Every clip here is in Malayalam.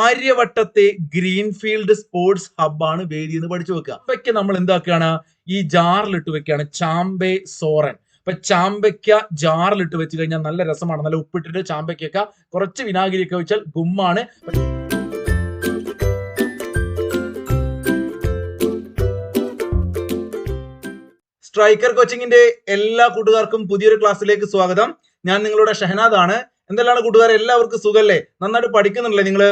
കാര്യവട്ടത്തെ ഗ്രീൻഫീൽഡ് സ്പോർട്സ് ഹബ്ബാണ് വേദി എന്ന് പഠിച്ചു വെക്കുക. ഇവയ്ക്ക് നമ്മൾ എന്താക്കുകയാണ്? ഈ ജാറിലിട്ട് വെക്കുകയാണ്. ചാമ്പെ സോറൻ. ഇപ്പൊ ചാമ്പയ്ക്ക ജാറിലിട്ട് വെച്ച് കഴിഞ്ഞാൽ നല്ല രസമാണ്. നല്ല ഉപ്പിട്ടിട്ട് ചാമ്പയ്ക്കൊക്കെ കുറച്ച് വിനാഗിരിയൊക്കെ വെച്ചാൽ ഗുമ്മാണ്. സ്ട്രൈക്കർ കോച്ചിങ്ങിന്റെ എല്ലാ കൂട്ടുകാർക്കും പുതിയൊരു ക്ലാസ്സിലേക്ക് സ്വാഗതം. ഞാൻ നിങ്ങളുടെ ഷഹനാദ് ആണ് എന്തെല്ലാണ് എല്ലാവർക്കും സുഖല്ലേ? നന്നായിട്ട് പഠിക്കുന്നുണ്ടല്ലേ നിങ്ങൾ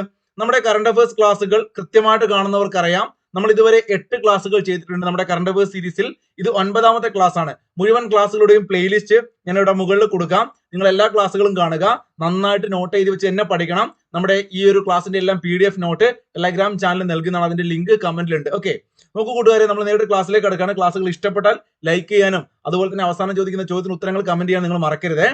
നമ്മുടെ കറണ്ട് അഫയേഴ്സ് ക്ലാസ്സുകൾ കൃത്യമായിട്ട് കാണുന്നവർക്കറിയാം. നമ്മൾ ഇതുവരെ എട്ട് ക്ലാസ്സുകൾ ചെയ്തിട്ടുണ്ട് നമ്മുടെ കറണ്ട് അഫയേഴ്സ് സീരീസിൽ ഇത് ഒൻപതാമത്തെ ക്ലാസ് ആണ്. മുഴുവൻ ക്ലാസ്സുകളുടെയും പ്ലേലിസ്റ്റ് ഞാൻ ഇവിടെ മുകളിൽ കൊടുക്കാം. നിങ്ങൾ എല്ലാ ക്ലാസ്സുകളും കാണുക. നന്നായിട്ട് നോട്ട് ചെയ്ത് വെച്ച് എന്നെ പഠിക്കണം. നമ്മുടെ ഈ ഒരു ക്ലാസ്സിന്റെ എല്ലാം പി നോട്ട് ടെലഗ്രാം ചാനലിൽ നൽകുന്നതാണ്. അതിന്റെ ലിങ്ക് കമന്റിലുണ്ട് ഓക്കെ നോക്കൂ കൂട്ടുകാരെ നമ്മൾ നേരിട്ട് ക്ലാസ്സിലേക്ക് കിടക്കാണ് ക്ലാസ്സുകൾ ഇഷ്ടപ്പെട്ടാൽ ലൈക്ക് ചെയ്യാനും അതുപോലെ തന്നെ അവസാനം ചോദിക്കുന്ന ചോദ്യത്തിന് ഉത്തരങ്ങൾ കമന്റ് ചെയ്യാൻ നിങ്ങൾ മറക്കരുത്.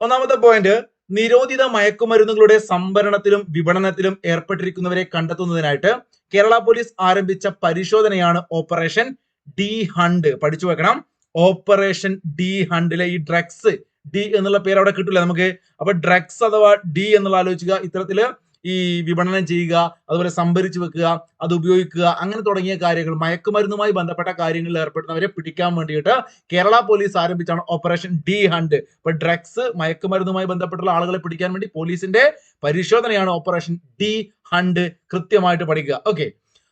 ഒന്നാമത്തെ പോയിന്റ് നിരോധിത മയക്കുമരുന്നുകളുടെ സംഭരണത്തിലും വിപണനത്തിലും ഏർപ്പെട്ടിരിക്കുന്നവരെ കണ്ടെത്തുന്നതിനായിട്ട് കേരള പോലീസ് ആരംഭിച്ച പരിശോധനയാണ് ഓപ്പറേഷൻ ഡി ഹണ്ട്. പഠിച്ചു വെക്കണം. ഓപ്പറേഷൻ ഡി ഹണ്ടിലെ ഈ ഡ്രഗ്സ് ഡി എന്നുള്ള പേര് അവിടെ കിട്ടില്ല നമുക്ക്. അപ്പൊ ഡ്രഗ്സ് അഥവാ ഡി എന്നുള്ള ആലോചിക്കുക. ഇത്തരത്തിൽ ഈ വിപണനം ചെയ്യുക അതുപോലെ സംഭരിച്ചു വെക്കുക അത് ഉപയോഗിക്കുക അങ്ങനെ തുടങ്ങിയ കാര്യങ്ങൾ മയക്കുമരുന്നുമായി ബന്ധപ്പെട്ട കാര്യങ്ങളിൽ ഏർപ്പെടുന്നവരെ പിടിക്കാൻ വേണ്ടിയിട്ട് കേരള പോലീസ് ആരംഭിച്ചാണ് ഓപ്പറേഷൻ ഡി ഹണ്ട്. ഇപ്പൊ ഡ്രഗ്സ് മയക്കുമരുന്നുമായി ബന്ധപ്പെട്ടുള്ള ആളുകളെ പിടിക്കാൻ വേണ്ടി പോലീസിന്റെ പരിശോധനയാണ് ഓപ്പറേഷൻ ഡി ഹണ്ട് കൃത്യമായിട്ട് പഠിക്കുക. ഓക്കെ.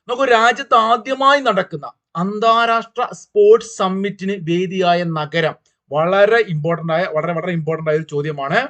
നമുക്ക് രാജ്യത്ത് ആദ്യമായി നടക്കുന്ന അന്താരാഷ്ട്ര സ്പോർട്സ് സമ്മിറ്റിന് വേദിയായ നഗരം വളരെ ഇമ്പോർട്ടന്റ് ആയ വളരെ വളരെ ഇമ്പോർട്ടന്റ് ആയ ഒരു ചോദ്യമാണ്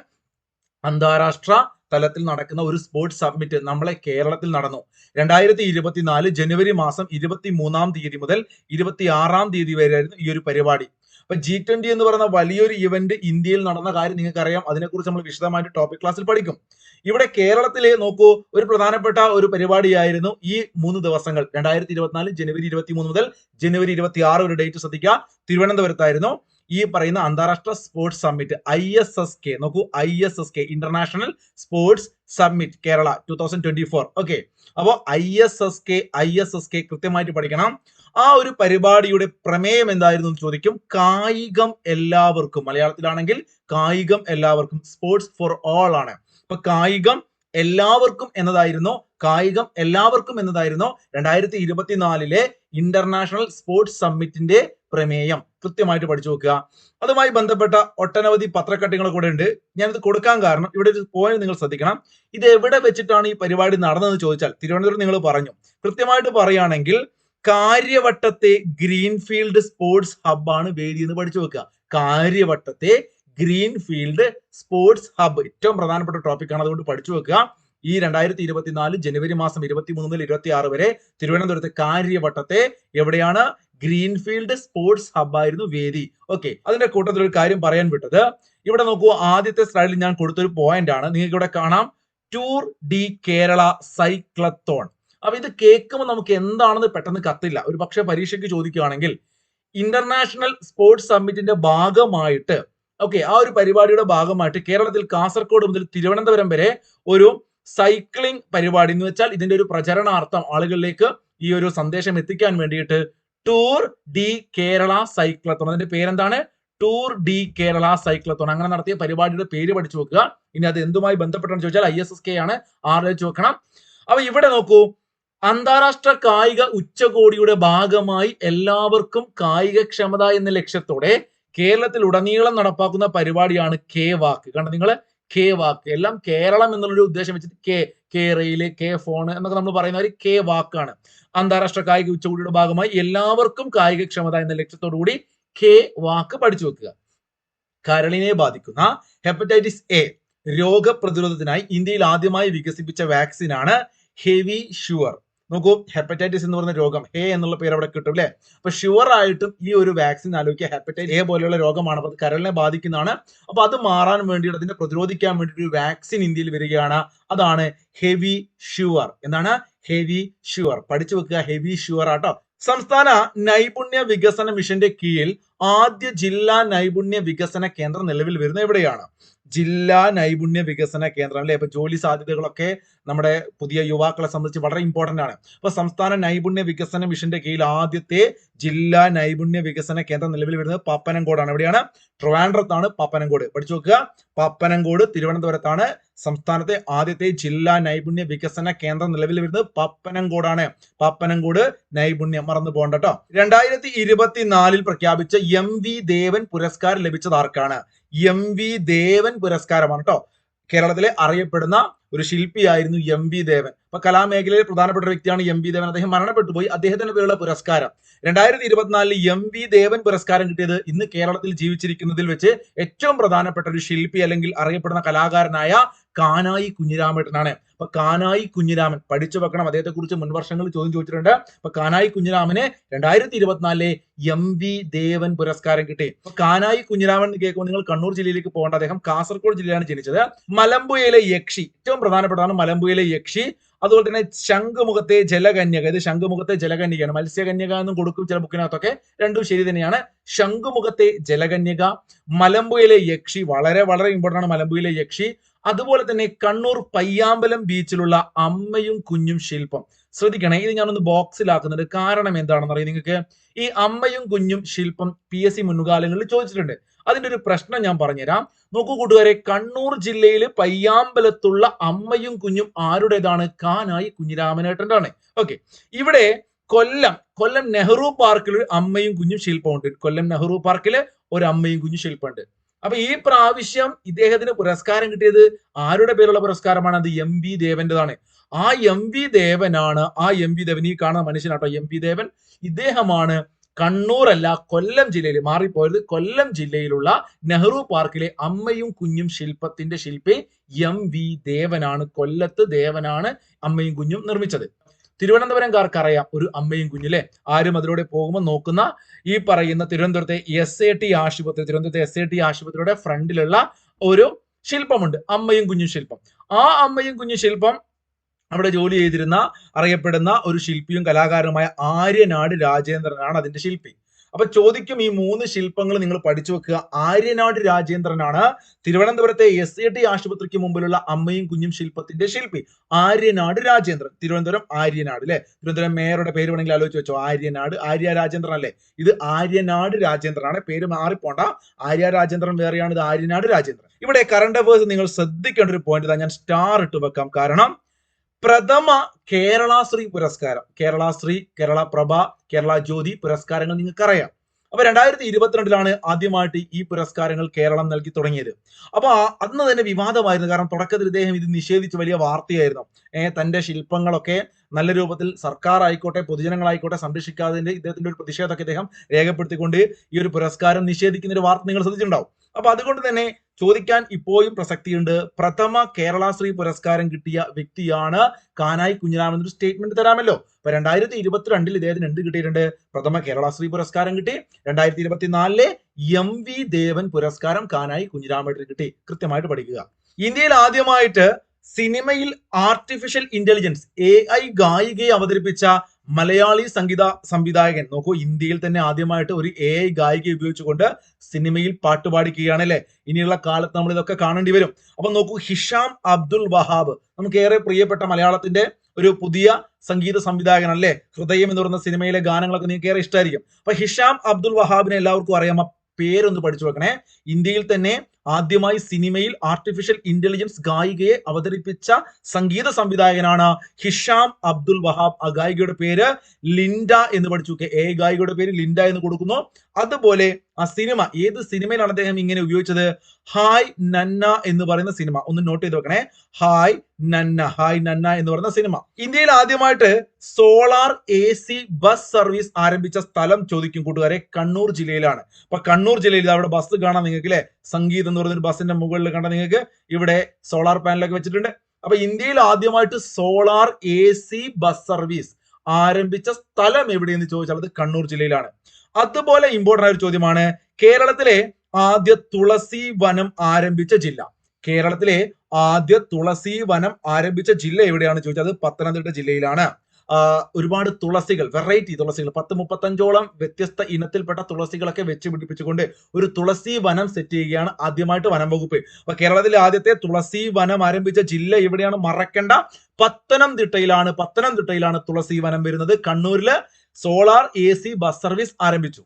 അന്താരാഷ്ട്ര തലത്തിൽ നടക്കുന്ന ഒരു സ്പോർട്സ് സബ്മിറ്റ് നമ്മളെ കേരളത്തിൽ നടന്നു. രണ്ടായിരത്തി ഇരുപത്തിനാല് ജനുവരി മാസം ഇരുപത്തി മൂന്നാം തീയതി മുതൽ ഇരുപത്തി ആറാം തീയതി വരെയായിരുന്നു ഈ ഒരു പരിപാടി. അപ്പൊ ജി ട്വന്റി എന്ന് പറയുന്ന വലിയൊരു ഇവന്റ് ഇന്ത്യയിൽ നടന്ന കാര്യം നിങ്ങൾക്കറിയാം. അതിനെക്കുറിച്ച് നമ്മൾ വിശദമായിട്ട് ടോപ്പിക് ക്ലാസ്സിൽ പഠിക്കും. ഇവിടെ കേരളത്തിലെ നോക്കൂ ഒരു പ്രധാനപ്പെട്ട ഒരു പരിപാടിയായിരുന്നു ഈ മൂന്ന് ദിവസങ്ങൾ. രണ്ടായിരത്തി ഇരുപത്തിനാല് ജനുവരി ഇരുപത്തി മൂന്ന് മുതൽ ജനുവരി ഇരുപത്തി ആറ് ഒരു ഡേറ്റ് ശ്രദ്ധിക്കുക. തിരുവനന്തപുരത്തായിരുന്നു. ഈ പറയുന്ന അന്താരാഷ്ട്ര sports summit I S S K നോക്കൂ I S S K international sports summit Kerala two thousand twenty four okay അപ്പോൾ I S S K I S S K കൃത്യമായിട്ട് പഠിക്കണം. ആ ഒരു പരിപാടിയുടെ പ്രമേയം എന്തായിരുന്നു എന്ന് ചോദിക്കും. കായികം എല്ലാവർക്കും മലയാളത്തിലാണെങ്കിൽ കായികം എല്ലാവർക്കും സ്പോർട്സ് ഫോർ ഓൾ ആണ്. അപ്പൊ കായികം എല്ലാവർക്കും എന്നതായിരുന്നു കായികം എല്ലാവർക്കും എന്നതായിരുന്നു രണ്ടായിരത്തി ഇരുപത്തിനാലിലെ ഇന്റർനാഷണൽ സ്പോർട്സ് സമ്മിറ്റിന്റെ പ്രമേയം കൃത്യമായിട്ട് പഠിച്ചു വെക്കുക. അതുമായി ബന്ധപ്പെട്ട ഒട്ടനവധി പത്രക്കട്ടിങ്ങൾ കൂടെ ഉണ്ട്. ഞാനിത് കൊടുക്കാൻ കാരണം ഇവിടെ ഒരു പോയിന്റ് നിങ്ങൾ ശ്രദ്ധിക്കണം. ഇത് എവിടെ വെച്ചിട്ടാണ് ഈ പരിപാടി നടന്നതെന്ന് ചോദിച്ചാൽ തിരുവനന്തപുരം നിങ്ങൾ പറഞ്ഞു. കൃത്യമായിട്ട് പറയുകയാണെങ്കിൽ കാര്യവട്ടത്തെ ഗ്രീൻഫീൽഡ് സ്പോർട്സ് ഹബ്ബാണ് വേദി എന്ന് പഠിച്ചു വെക്കുക. കാര്യവട്ടത്തെ ഗ്രീൻഫീൽഡ് സ്പോർട്സ് ഹബ്ബ് ഏറ്റവും പ്രധാനപ്പെട്ട ടോപ്പിക്കാണ് അതുകൊണ്ട് പഠിച്ചു വെക്കുക. ഈ രണ്ടായിരത്തി ഇരുപത്തിനാല് ജനുവരി മാസം ഇരുപത്തി മൂന്ന് മുതൽ ഇരുപത്തി ആറ് വരെ തിരുവനന്തപുരത്തെ കാര്യവട്ടത്തെ എവിടെയാണ് ഗ്രീൻഫീൽഡ് സ്പോർട്സ് ഹബ്ബായിരുന്നു വേദി. ഓക്കെ അതിന്റെ കൂട്ടത്തിൽ ഒരു കാര്യം പറയാൻ വിട്ടത്. ഇവിടെ നോക്കൂ ആദ്യത്തെ സ്ലൈഡിൽ ഞാൻ കൊടുത്തൊരു പോയിന്റ് ആണ്. നിങ്ങൾക്ക് ഇവിടെ കാണാം. ടൂർ ഡി കേരള സൈക്ലത്തോൺ അപ്പൊ ഇത് കേൾക്കുമ്പോൾ നമുക്ക് എന്താണെന്ന് പെട്ടെന്ന് കത്തില്ല. ഒരു പക്ഷെ പരീക്ഷയ്ക്ക് ചോദിക്കുകയാണെങ്കിൽ ഇന്റർനാഷണൽ സ്പോർട്സ് സമ്മിറ്റിന്റെ ഭാഗമായിട്ട് ഓക്കെ ആ ഒരു പരിപാടിയുടെ ഭാഗമായിട്ട് കേരളത്തിൽ കാസർഗോഡ് മുതൽ തിരുവനന്തപുരം വരെ ഒരു സൈക്ലിംഗ് പരിപാടി എന്ന് വെച്ചാൽ ഇതിന്റെ ഒരു പ്രചരണാർത്ഥം ആളുകളിലേക്ക് ഈ ഒരു സന്ദേശം എത്തിക്കാൻ വേണ്ടിയിട്ട് ടൂർ ഡി കേരള സൈക്ലത്തോൺ അതിന്റെ പേരെന്താണ്? ടൂർ ഡി കേരള സൈക്ലത്തോൺ അങ്ങനെ നടത്തിയ പരിപാടിയുടെ പേര് പഠിച്ചു വെക്കുക. ഇനി അത് എന്തുമായി ബന്ധപ്പെട്ടാണ് ചോദിച്ചാൽ ഐ എസ് എസ് കെ ആണ്. ആലോചിച്ച് വെക്കണം. അപ്പൊ ഇവിടെ നോക്കൂ. അന്താരാഷ്ട്ര കായിക ഉച്ചകോടിയുടെ ഭാഗമായി എല്ലാവർക്കും കായികക്ഷമത എന്ന ലക്ഷ്യത്തോടെ കേരളത്തിൽ ഉടനീളം നടപ്പാക്കുന്ന പരിപാടിയാണ് കെ വാക്ക് കണ്ട നിങ്ങൾ കെ വാക്ക് എല്ലാം കേരളം എന്നുള്ളൊരു ഉദ്ദേശം വെച്ചിട്ട് K K rail K phone എന്നൊക്കെ നമ്മൾ പറയുന്ന ഒരു കെ വാക്കാണ്. അന്താരാഷ്ട്ര കായിക ഉച്ചകോടിയുടെ ഭാഗമായി എല്ലാവർക്കും കായികക്ഷമത എന്ന ലക്ഷ്യത്തോടു കൂടി കെ വാക്ക് പഠിച്ചു വെക്കുക. കരളിനെ ബാധിക്കുന്ന ഹെപ്പറ്റൈറ്റിസ് എ രോഗപ്രതിരോധത്തിനായി ഇന്ത്യയിൽ ആദ്യമായി വികസിപ്പിച്ച വാക്സിൻ ആണ് ഹെവി ഷുവർ. നോക്കൂ ഹെപ്പറ്റൈറ്റിസ് എന്ന് പറയുന്ന രോഗം ഹേ എന്നുള്ള പേര് അവിടെ കിട്ടും അല്ലേ അപ്പൊ ഷുവർ ആയിട്ടും ഈ ഒരു വാക്സിൻ ആലോചിക്കുക ഹെപ്പറ്റൈറ്റിസ് എ പോലെയുള്ള രോഗമാണ്. അപ്പൊ കരളിനെ ബാധിക്കുന്നതാണ്. അപ്പൊ അത് മാറാൻ വേണ്ടിയിട്ട് അതിനെ പ്രതിരോധിക്കാൻ വേണ്ടി ഒരു വാക്സിൻ ഇന്ത്യയിൽ വരികയാണ്. അതാണ് ഹെവി ഷുവർ എന്താണ്? ഹെവി ഷുവർ പഠിച്ചു വെക്കുക ഹെവി ഷുവർ ആട്ടോ. സംസ്ഥാന നൈപുണ്യ വികസന മിഷന്റെ കീഴിൽ ആദ്യ ജില്ലാ നൈപുണ്യ വികസന കേന്ദ്രം നിലവിൽ വരുന്നത് എവിടെയാണ്? ജില്ലാ നൈപുണ്യ വികസന കേന്ദ്രം അല്ലെ ഇപ്പൊ ജോലി സാധ്യതകളൊക്കെ നമ്മുടെ പുതിയ യുവാക്കളെ സംബന്ധിച്ച് വളരെ ഇമ്പോർട്ടന്റ് ആണ്. അപ്പോൾ സംസ്ഥാന നൈപുണ്യ വികസന മിഷന്റെ കീഴിൽ ആദ്യത്തെ ജില്ലാ നൈപുണ്യ വികസന കേന്ദ്രം നിലവിൽ വരുന്നത് പപ്പനംകോടാണ്. എവിടെയാണ്? ട്രിവാൻഡ്രത്താണ് പപ്പനംകോട്. പഠിച്ചു നോക്കുക. പപ്പനംകോട് തിരുവനന്തപുരത്താണ് സംസ്ഥാനത്തെ ആദ്യത്തെ ജില്ലാ നൈപുണ്യ വികസന കേന്ദ്രം നിലവിൽ വരുന്നത് പപ്പനംകോടാണ്. പപ്പനംകോട് നൈപുണ്യം. മറന്നു പോകണ്ട കേട്ടോ രണ്ടായിരത്തി ഇരുപത്തിനാലിൽ പ്രഖ്യാപിച്ച എം വി ദേവൻ പുരസ്കാരം ലഭിച്ചത് ആർക്കാണ്? എം വി ദേവൻ പുരസ്കാരമാണ് കേട്ടോ കേരളത്തിലെ അറിയപ്പെടുന്ന ഒരു ശില്പിയായിരുന്നു എം വി ദേവൻ. അപ്പൊ കലാമേഖലയിൽ പ്രധാനപ്പെട്ട വ്യക്തിയാണ് എം വി ദേവൻ. അദ്ദേഹം മരണപ്പെട്ടു പോയി അദ്ദേഹത്തിന് പേരുള്ള പുരസ്കാരം. രണ്ടായിരത്തി ഇരുപത്തിനാലിൽ എം വി ദേവൻ പുരസ്കാരം കിട്ടിയത് ഇന്ന് കേരളത്തിൽ ജീവിച്ചിരിക്കുന്നതിൽ വെച്ച് ഏറ്റവും പ്രധാനപ്പെട്ട ഒരു ശില്പി അല്ലെങ്കിൽ അറിയപ്പെടുന്ന കലാകാരനായ കാനായി കുഞ്ഞിരാമേട്ടനാണ്. അപ്പൊ കാനായി കുഞ്ഞിരാമൻ പഠിച്ചു വെക്കണം. അദ്ദേഹത്തെ കുറിച്ച് മുൻ ചോദ്യം ചോദിച്ചിട്ടുണ്ട്. അപ്പൊ കാനായി കുഞ്ഞിരാമന് രണ്ടായിരത്തി ഇരുപത്തിനാലിലെ എം വി ദേവൻ പുരസ്കാരം കിട്ടി. അപ്പൊ കാനായി കുഞ്ഞിരാമൻ കേൾക്കുമ്പോൾ നിങ്ങൾ കണ്ണൂർ ജില്ലയിലേക്ക് പോകേണ്ട അദ്ദേഹം കാസർഗോഡ് ജില്ലയിലാണ് ജനിച്ചത്. മലമ്പുഴയിലെ യക്ഷി ഏറ്റവും പ്രധാനപ്പെട്ടതാണ് മലമ്പുഴയിലെ യക്ഷി. അതുപോലെ തന്നെ ശംഖുമുഖത്തെ ജലകന്യക. ഇത് ശംഖുമുഖത്തെ ജലകന്യകയാണ്. മത്സ്യകന്യക എന്നും കൊടുക്കും ചില ബുക്കിനകത്തൊക്കെ. രണ്ടും ശരി തന്നെയാണ്. ശംഖുമുഖത്തെ ജലകന്യക. മലമ്പുഴയിലെ യക്ഷി വളരെ വളരെ ഇമ്പോർട്ടന്റ് ആണ് മലമ്പുഴയിലെ യക്ഷി. അതുപോലെ തന്നെ കണ്ണൂർ പയ്യാമ്പലം ബീച്ചിലുള്ള അമ്മയും കുഞ്ഞും ശില്പം. ശ്രദ്ധിക്കണേ ഇത് ഞാനൊന്ന് ബോക്സിലാക്കുന്നുണ്ട്. കാരണം എന്താണെന്ന് അറിയാം നിങ്ങൾക്ക്? ഈ അമ്മയും കുഞ്ഞും ശില്പം പി എസ് സി മുൻകാലങ്ങളിൽ ചോദിച്ചിട്ടുണ്ട്. അതിന്റെ ഒരു പ്രശ്നം ഞാൻ പറഞ്ഞുതരാം. നോക്കൂ കൂട്ടുകാരെ കണ്ണൂർ ജില്ലയിൽ പയ്യാമ്പലത്തുള്ള അമ്മയും കുഞ്ഞും ആരുടേതാണ്? കാനായി കുഞ്ഞിരാമനേട്ടന്റെ ആണ് ഓക്കെ. ഇവിടെ കൊല്ലം കൊല്ലം നെഹ്റു പാർക്കിൽ ഒരു അമ്മയും കുഞ്ഞും ശില്പമുണ്ട്. കൊല്ലം നെഹ്റു പാർക്കിൽ ഒരു അമ്മയും കുഞ്ഞും ശില്പമുണ്ട്. അപ്പൊ ഈ പ്രാവശ്യം ഇദ്ദേഹത്തിന് പുരസ്കാരം കിട്ടിയത് ആരുടെ പേരുള്ള പുരസ്കാരമാണ്? അത് എം വി ദേവന്റേതാണ് ആ എം വി ദേവനാണ് ആ എം വി ദേവൻ ഈ കാണുന്ന മനുഷ്യനാട്ടോ എം വി ദേവൻ. ഇദ്ദേഹമാണ് കണ്ണൂർ അല്ല കൊല്ലം ജില്ലയിൽ മാറിപ്പോയത്. കൊല്ലം ജില്ലയിലുള്ള നെഹ്റു പാർക്കിലെ അമ്മയും കുഞ്ഞും ശില്പത്തിന്റെ ശില്പി എം വി ദേവനാണ്. കൊല്ലത്ത് ദേവനാണ് അമ്മയും കുഞ്ഞും നിർമ്മിച്ചത്. തിരുവനന്തപുരംകാർക്ക് അറിയാം. ഒരു അമ്മയും കുഞ്ഞിലെ ആരും അതിലൂടെ പോകുമ്പോൾ നോക്കുന്ന ഈ പറയുന്ന തിരുവനന്തപുരത്തെ എസ് എ ടി ആശുപത്രി തിരുവനന്തപുരത്തെ എസ് എ ടി ആശുപത്രിയുടെ ഫ്രണ്ടിലുള്ള ഒരു ശില്പമുണ്ട്. അമ്മയും കുഞ്ഞും ശില്പം. ആ അമ്മയും കുഞ്ഞും ശില്പം അവിടെ ജോലി ചെയ്തിരുന്ന അറിയപ്പെടുന്ന ഒരു ശില്പിയും കലാകാരനുമായ ആര്യനാട് രാജേന്ദ്രനാണ് അതിന്റെ ശില്പി. അപ്പൊ ചോദിക്കും ഈ മൂന്ന് ശില്പങ്ങൾ നിങ്ങൾ പഠിച്ചു വെക്കുക. ആര്യനാട് രാജേന്ദ്രനാണ് തിരുവനന്തപുരത്തെ എസ് എ ടി ആശുപത്രിക്ക് മുമ്പിലുള്ള അമ്മയും കുഞ്ഞും ശില്പത്തിന്റെ ശില്പി. ആര്യനാട് രാജേന്ദ്രൻ. തിരുവനന്തപുരം ആര്യനാട് അല്ലെ തിരുവനന്തപുരം മേയറുടെ പേര് വേണമെങ്കിൽ ആലോചിച്ച് വെച്ചോ. ആര്യനാട് ആര്യ രാജേന്ദ്രൻ അല്ലേ? ഇത് ആര്യനാട് രാജേന്ദ്രനാണ്. പേര് മാറിപ്പോണ്ട. ആര്യ രാജേന്ദ്രൻ വേറെയാണ്. ഇത് ആര്യനാട് രാജേന്ദ്രൻ. ഇവിടെ കറണ്ട് അഫേഴ്സ് നിങ്ങൾ ശ്രദ്ധിക്കേണ്ട ഒരു പോയിന്റ് ഞാൻ സ്റ്റാർ ഇട്ട് വെക്കാം. കാരണം പ്രഥമ കേരളാശ്രീ പുരസ്കാരം. കേരളാശ്രീ കേരള പ്രഭ കേരള ജ്യോതി പുരസ്കാരങ്ങൾ നിങ്ങൾക്ക് അറിയാം അപ്പൊ രണ്ടായിരത്തി ഇരുപത്തിരണ്ടിലാണ് ആദ്യമായിട്ട് ഈ പുരസ്കാരങ്ങൾ കേരളം നൽകി തുടങ്ങിയത്. അപ്പൊ അന്ന് തന്നെ വിവാദമായിരുന്നു. കാരണം തുടക്കത്തിൽ ഇദ്ദേഹം ഇത് നിഷേധിച്ച് വലിയ വാർത്തയായിരുന്നു. ഏഹ് തന്റെ ശില്പങ്ങളൊക്കെ നല്ല രൂപത്തിൽ സർക്കാർ ആയിക്കോട്ടെ പൊതുജനങ്ങളായിക്കോട്ടെ സംരക്ഷിക്കാതിന്റെ ഇദ്ദേഹത്തിന്റെ ഒരു പ്രതിഷേധമൊക്കെ ഇദ്ദേഹം രേഖപ്പെടുത്തിക്കൊണ്ട് ഈ ഒരു പുരസ്കാരം നിഷേധിക്കുന്ന ഒരു വാർത്ത നിങ്ങൾ ശ്രദ്ധിച്ചിട്ടുണ്ടാവും. അപ്പൊ അതുകൊണ്ട് തന്നെ ചോദിക്കാൻ ഇപ്പോഴും പ്രസക്തിയുണ്ട്. പ്രഥമ കേരള ശ്രീ പുരസ്കാരം കിട്ടിയ വ്യക്തിയാണ് കാനായി കുഞ്ഞിരാമൻ എന്നൊരു സ്റ്റേറ്റ്മെന്റ് തരാമല്ലോ. അപ്പൊ രണ്ടായിരത്തി ഇരുപത്തിരണ്ടിൽ ഇദ്ദേഹത്തിന് എന്ത് കിട്ടിയിട്ടുണ്ട്? പ്രഥമ കേരള ശ്രീ പുരസ്കാരം കിട്ടി. രണ്ടായിരത്തി ഇരുപത്തിനാലിലെ എം വി ദേവൻ പുരസ്കാരം കാനായി കുഞ്ഞിരാമേട്ടന് കിട്ടി. കൃത്യമായിട്ട് പഠിക്കുക. ഇന്ത്യയിൽ ആദ്യമായിട്ട് സിനിമയിൽ ആർട്ടിഫിഷ്യൽ ഇന്റലിജൻസ് എ ഐ ഗായികയെ അവതരിപ്പിച്ച മലയാളി സംഗീത സംവിധായകൻ. നോക്കൂ ഇന്ത്യയിൽ തന്നെ ആദ്യമായിട്ട് ഒരു എ ഐ ഗായിക ഉപയോഗിച്ചുകൊണ്ട് സിനിമയിൽ പാട്ട് പാടിക്കുകയാണ് അല്ലെ? ഇനിയുള്ള കാലത്ത് നമ്മൾ ഇതൊക്കെ കാണേണ്ടി വരും. അപ്പൊ നോക്കൂ ഹിഷാം അബ്ദുൽ വഹാബ്. നമുക്ക് ഏറെ പ്രിയപ്പെട്ട മലയാളത്തിന്റെ ഒരു പുതിയ സംഗീത സംവിധായകൻ അല്ലേ? ഹൃദയം എന്ന് പറയുന്ന സിനിമയിലെ ഗാനങ്ങളൊക്കെ നിങ്ങൾക്ക് ഏറെ ഇഷ്ടമായിരിക്കും അപ്പൊ ഹിഷാം അബ്ദുൽ വഹാബിനെ എല്ലാവർക്കും അറിയാം. പേരൊന്ന് പഠിച്ചു വെക്കണേ. ഇന്ത്യയിൽ തന്നെ ആദ്യമായി സിനിമയിൽ ആർട്ടിഫിഷ്യൽ ഇന്റലിജൻസ് ഗായികയെ അവതരിപ്പിച്ച സംഗീത സംവിധായകനാണ് ഹിഷാം അബ്ദുൽ വഹാബ്. ആ ഗായികയുടെ പേര് ലിൻഡ എന്ന് പഠിച്ചു. എ ഗായികയുടെ പേര് ലിൻഡ എന്ന് കൊടുക്കുന്നു. അതുപോലെ ആ സിനിമ ഏത് സിനിമയിലാണ് അദ്ദേഹം ഇങ്ങനെ ഉപയോഗിച്ചത്? ഹായ് നന്ന എന്ന് പറയുന്ന സിനിമ. ഒന്ന് നോട്ട് ചെയ്ത് വെക്കണേ. ഹായ് നന്ന ഹായ് നന്ന എന്ന് പറയുന്ന സിനിമ. ഇന്ത്യയിൽ ആദ്യമായിട്ട് solar A C bus service ആരംഭിച്ച സ്ഥലം ചോദിക്കും കൂട്ടുകാരെ കണ്ണൂർ ജില്ലയിലാണ്. അപ്പൊ കണ്ണൂർ ജില്ലയിൽ അവിടെ ബസ് കാണാൻ നിങ്ങൾക്ക് അല്ലെ സംഗീത് എന്ന് പറയുന്ന ബസ്സിന്റെ മുകളിൽ കണ്ട നിങ്ങൾക്ക് ഇവിടെ സോളാർ പാനലൊക്കെ വെച്ചിട്ടുണ്ട്. അപ്പൊ ഇന്ത്യയിൽ ആദ്യമായിട്ട് solar A C bus service ആരംഭിച്ച സ്ഥലം എവിടെയെന്ന് ചോദിച്ചാൽ അത് കണ്ണൂർ ജില്ലയിലാണ്. അതുപോലെ ഇമ്പോർട്ടന്റ് ആയ ഒരു ചോദ്യമാണ്. കേരളത്തിലെ ആദ്യ തുളസി വനം ആരംഭിച്ച ജില്ല. കേരളത്തിലെ ആദ്യ തുളസി വനം ആരംഭിച്ച ജില്ല എവിടെയാണ് ചോദിച്ചത്? പത്തനംതിട്ട ജില്ലയിലാണ്. ഒരുപാട് തുളസികൾ വെറൈറ്റി തുളസികൾ പത്ത് മുപ്പത്തഞ്ചോളം വ്യത്യസ്ത ഇനത്തിൽപ്പെട്ട തുളസികളൊക്കെ വെച്ച് പിടിപ്പിച്ചുകൊണ്ട് ഒരു തുളസി വനം സെറ്റ് ചെയ്യുകയാണ് ആദ്യമായിട്ട് വനം വകുപ്പ്. അപ്പൊ കേരളത്തിലെ ആദ്യത്തെ തുളസി വനം ആരംഭിച്ച ജില്ല എവിടെയാണ്? മറക്കേണ്ട. പത്തനംതിട്ടയിലാണ് പത്തനംതിട്ടയിലാണ് തുളസി വനം വരുന്നത്. കണ്ണൂരിൽ solar A C bus service ആരംഭിച്ചു.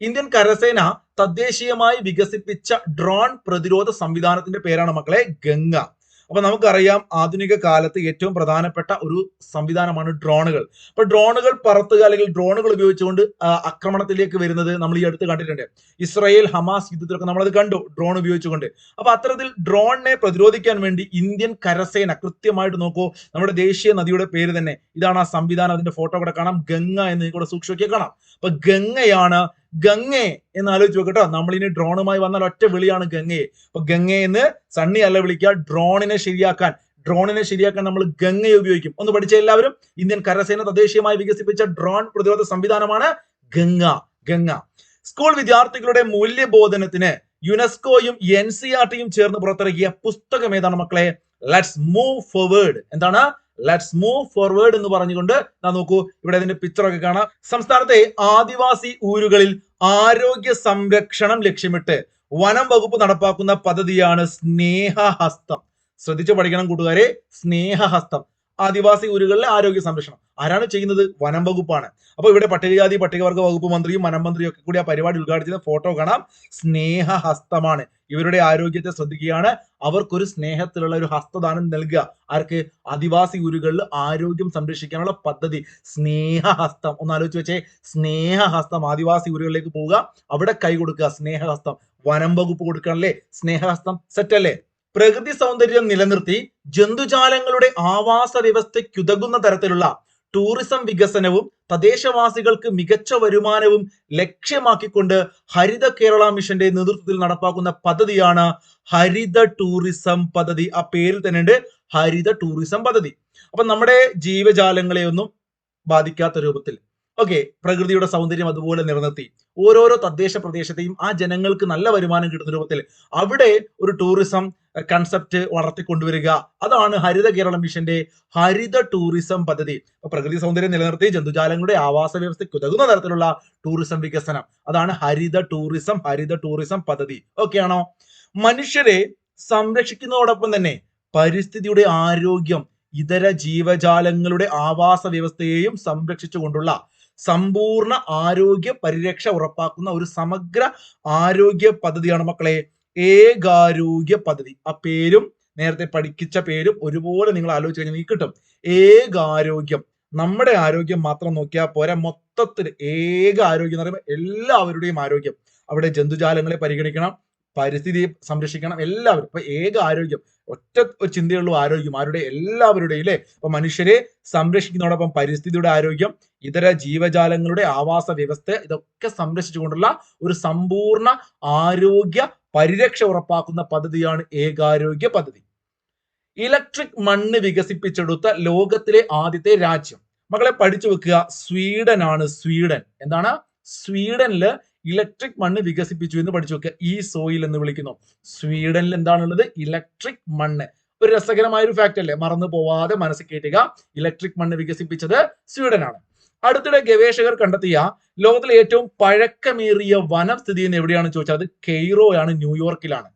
ഇന്ത്യൻ കരസേന തദ്ദേശീയമായി വികസിപ്പിച്ച ഡ്രോൺ പ്രതിരോധ സംവിധാനത്തിന്റെ പേരാണ് മക്കളെ ഗംഗ. അപ്പൊ നമുക്കറിയാം ആധുനിക കാലത്ത് ഏറ്റവും പ്രധാനപ്പെട്ട ഒരു സംവിധാനമാണ് ഡ്രോണുകൾ. അപ്പൊ ഡ്രോണുകൾ പറത്തുക അല്ലെങ്കിൽ ഡ്രോണുകൾ ഉപയോഗിച്ചുകൊണ്ട് ആക്രമണത്തിലേക്ക് വരുന്നത് നമ്മൾ ഈ അടുത്ത് കണ്ടിട്ടുണ്ട്. ഇസ്രായേൽ ഹമാസ് യുദ്ധത്തിലൊക്കെ നമ്മളത് കണ്ടു ഡ്രോൺ ഉപയോഗിച്ചുകൊണ്ട്. അപ്പൊ അത്തരത്തിൽ ഡ്രോണിനെ പ്രതിരോധിക്കാൻ വേണ്ടി ഇന്ത്യൻ കരസേന കൃത്യമായിട്ട് നോക്കൂ നമ്മുടെ ദേശീയ നദിയുടെ പേര് തന്നെ. ഇതാണ് ആ സംവിധാനം. അതിന്റെ ഫോട്ടോ കൂടെ കാണാം. ഗംഗ എന്ന് കൂടെ സൂക്ഷിക്കാം കാണാം. അപ്പൊ ഗംഗയാണ് ഗംഗെ എന്ന് ആലോചിച്ച് നോക്കട്ടോ നമ്മൾ ഇനി ഡ്രോണുമായി വന്നാൽ ഒറ്റ വിളിയാണ് ഗംഗയെ അപ്പൊ ഗംഗെ എന്ന് സണ്ണി അല്ല വിളിക്കുക. ഡ്രോണിനെ ശരിയാക്കാൻ ഡ്രോണിനെ ശരിയാക്കാൻ നമ്മൾ ഗംഗയെ ഉപയോഗിക്കും. ഒന്ന് പഠിച്ച എല്ലാവരും. ഇന്ത്യൻ കരസേന തദ്ദേശീയമായി വികസിപ്പിച്ച ഡ്രോൺ പ്രതിരോധ സംവിധാനമാണ് ഗംഗ. ഗംഗ. സ്കൂൾ വിദ്യാർത്ഥികളുടെ മൂല്യബോധനത്തിന് യുനെസ്കോയും എൻ സി ആർ ടിയും ചേർന്ന് പുറത്തിറക്കിയ പുസ്തകം ഏതാണ് മക്കളെ? ലെറ്റ്സ് മൂവ് ഫോർവേഡ് എന്താണ്? ലെറ്റ്സ് മൂവ് ഫോർവേഡ് എന്ന് പറഞ്ഞുകൊണ്ട് ഞാൻ നോക്കൂ. ഇവിടെ ഇതിന്റെ പിക്ചർ ഒക്കെ കാണാം. സംസ്ഥാനത്തെ ആദിവാസി ഊരുകളിൽ ആരോഗ്യ സംരക്ഷണം ലക്ഷ്യമിട്ട് വനം വകുപ്പ് നടപ്പാക്കുന്ന പദ്ധതിയാണ് സ്നേഹഹസ്തം. ശ്രദ്ധിച്ചു പഠിക്കണം കൂട്ടുകാരെ. സ്നേഹഹസ്തം. ആദിവാസി ഊരുകളിലെ ആരോഗ്യ സംരക്ഷണം. ആരാണ് ചെയ്യുന്നത്? വനം വകുപ്പാണ്. അപ്പൊ ഇവിടെ പട്ടികജാതി പട്ടികവർഗ വകുപ്പ് മന്ത്രിയും വനം മന്ത്രിയും ഒക്കെ കൂടി ആ പരിപാടി ഉദ്ഘാടനം ഫോട്ടോ കാണാം. സ്നേഹഹസ്തമാണ്. ഇവരുടെ ആരോഗ്യത്തെ ശ്രദ്ധിക്കുകയാണ്. അവർക്കൊരു സ്നേഹത്തിലുള്ള ഒരു ഹസ്തദാനം നൽകുക. ആർക്ക്? ആദിവാസി ഊരുകളിൽ ആരോഗ്യം സംരക്ഷിക്കാനുള്ള പദ്ധതി. സ്നേഹഹസ്തം. ഒന്ന് ആലോചിച്ച് വെച്ചേ. സ്നേഹഹസ്തം. ആദിവാസി ഊരുകളിലേക്ക് പോവുക. അവിടെ കൈ കൊടുക്കുക. സ്നേഹഹസ്തം. വനം വകുപ്പ് കൊടുക്കണല്ലേ? സ്നേഹഹസ്തം. സെറ്റ് അല്ലേ പ്രകൃതി സൗന്ദര്യം നിലനിർത്തി ജന്തുജാലങ്ങളുടെ ആവാസ വ്യവസ്ഥയ്ക്കുതകുന്ന തരത്തിലുള്ള ടൂറിസം വികസനവും തദ്ദേശവാസികൾക്ക് മികച്ച വരുമാനവും ലക്ഷ്യമാക്കിക്കൊണ്ട് ഹരിത കേരള മിഷന്റെ നേതൃത്വത്തിൽ നടപ്പാക്കുന്ന പദ്ധതിയാണ് ഹരിത ടൂറിസം പദ്ധതി. ആ പേരിൽ തന്നെ ഉണ്ട് ഹരിത ടൂറിസം പദ്ധതി. അപ്പൊ നമ്മുടെ ജീവജാലങ്ങളെ ഒന്നും ബാധിക്കാത്ത രൂപത്തിൽ. ഓക്കെ പ്രകൃതിയുടെ സൗന്ദര്യം അതുപോലെ നിലനിർത്തി. ഓരോരോ തദ്ദേശ പ്രദേശത്തെയും ആ ജനങ്ങൾക്ക് നല്ല വരുമാനം കിട്ടുന്ന രൂപത്തിൽ അവിടെ ഒരു ടൂറിസം കൺസെപ്റ്റ് വളർത്തിക്കൊണ്ടുവരിക. അതാണ് ഹരിത കേരള മിഷന്റെ ഹരിത ടൂറിസം പദ്ധതി. പ്രകൃതി സൗന്ദര്യം നിലനിർത്തി ജന്തുജാലങ്ങളുടെ ആവാസ വ്യവസ്ഥയ്ക്ക് ഉതകുന്ന തരത്തിലുള്ള ടൂറിസം വികസനം. അതാണ് ഹരിത ടൂറിസം ഹരിത ടൂറിസം പദ്ധതി. ഓക്കെ ആണോ? മനുഷ്യരെ സംരക്ഷിക്കുന്നതോടൊപ്പം തന്നെ പരിസ്ഥിതിയുടെ ആരോഗ്യം ഇതര ജീവജാലങ്ങളുടെ ആവാസ വ്യവസ്ഥയെയും സംരക്ഷിച്ചുകൊണ്ടുള്ള സമ്പൂർണ ആരോഗ്യ പരിരക്ഷ ഉറപ്പാക്കുന്ന ഒരു സമഗ്ര ആരോഗ്യ പദ്ധതിയാണ് മക്കളെ. ഏകാരോഗ്യ പദ്ധതി. ആ പേരും നേരത്തെ പഠിക്കിച്ച പേരും ഒരുപോലെ നിങ്ങൾ ആലോചിച്ച് കഴിഞ്ഞാൽ നിങ്ങൾക്ക് കിട്ടും. ഏകാരോഗ്യം. നമ്മുടെ ആരോഗ്യം മാത്രം നോക്കിയാൽ പോരാ. മൊത്തത്തിൽ ഏക ആരോഗ്യം എന്ന് പറയുമ്പോൾ എല്ലാവരുടെയും ആരോഗ്യം. അവിടെ ജന്തുജാലങ്ങളെ പരിഗണിക്കണം പരിസ്ഥിതി സംരക്ഷിക്കണം എല്ലാവരും. ഇപ്പൊ ഏക ആരോഗ്യം. ഒറ്റ ഒരു ചിന്തയുള്ളൂ ആരോഗ്യം. ആരുടെ? എല്ലാവരുടെയും അല്ലേ? അപ്പൊ മനുഷ്യരെ സംരക്ഷിക്കുന്നതോടൊപ്പം പരിസ്ഥിതിയുടെ ആരോഗ്യം ഇതര ജീവജാലങ്ങളുടെ ആവാസ വ്യവസ്ഥ ഇതൊക്കെ സംരക്ഷിച്ചുകൊണ്ടുള്ള ഒരു സമ്പൂർണ ആരോഗ്യ പരിരക്ഷ ഉറപ്പാക്കുന്ന പദ്ധതിയാണ് ഏകാരോഗ്യ പദ്ധതി. ഇലക്ട്രിക് മണ്ണ് വികസിപ്പിച്ചെടുത്ത ലോകത്തിലെ ആദ്യത്തെ രാജ്യം. മകളെ പഠിച്ചു വെക്കുക. സ്വീഡൻ ആണ് സ്വീഡൻ. എന്താണ്? സ്വീഡനിൽ ഇലക്ട്രിക് മണ്ണ് വികസിപ്പിച്ചു എന്ന് പഠിച്ചു വെക്കുക. ഈ സോയിൽ എന്ന് വിളിക്കുന്നു. സ്വീഡനിൽ എന്താണുള്ളത്? ഇലക്ട്രിക് മണ്ണ്. ഒരു രസകരമായ ഒരു ഫാക്ട് അല്ലേ? മറന്നു പോവാതെ മനസ്സിൽ കേട്ടുക. ഇലക്ട്രിക് മണ്ണ് വികസിപ്പിച്ചത് സ്വീഡനാണ്. അടുത്തിടെ ഗവേഷകർ കണ്ടെത്തിയ ലോകത്തിലെ ഏറ്റവും പഴക്കമേറിയ വനം സ്ഥിതി ചെയ്യുന്ന എവിടെയാണെന്ന് ചോദിച്ചാൽ അത് കെയ്റോയാണ് ന്യൂയോർക്കിലാണ്.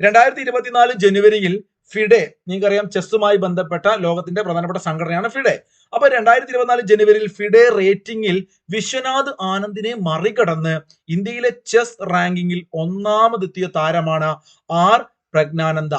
രണ്ടായിരത്തി ഇരുപത്തിനാല് ജനുവരിയിൽ ഫിഡെ നിങ്ങൾക്കറിയാം ചെസ്സുമായി ബന്ധപ്പെട്ട ലോകത്തിന്റെ പ്രധാനപ്പെട്ട സംഘടനയാണ് ഫിഡെ. അപ്പൊ രണ്ടായിരത്തി ഇരുപത്തിനാല് ജനുവരിയിൽ ഫിഡെ റേറ്റിംഗിൽ വിശ്വനാഥ് ആനന്ദിനെ മറികടന്ന് ഇന്ത്യയിലെ ചെസ് റാങ്കിങ്ങിൽ ഒന്നാമതെത്തിയ താരമാണ് ആർ പ്രജ്ഞാനന്ദ.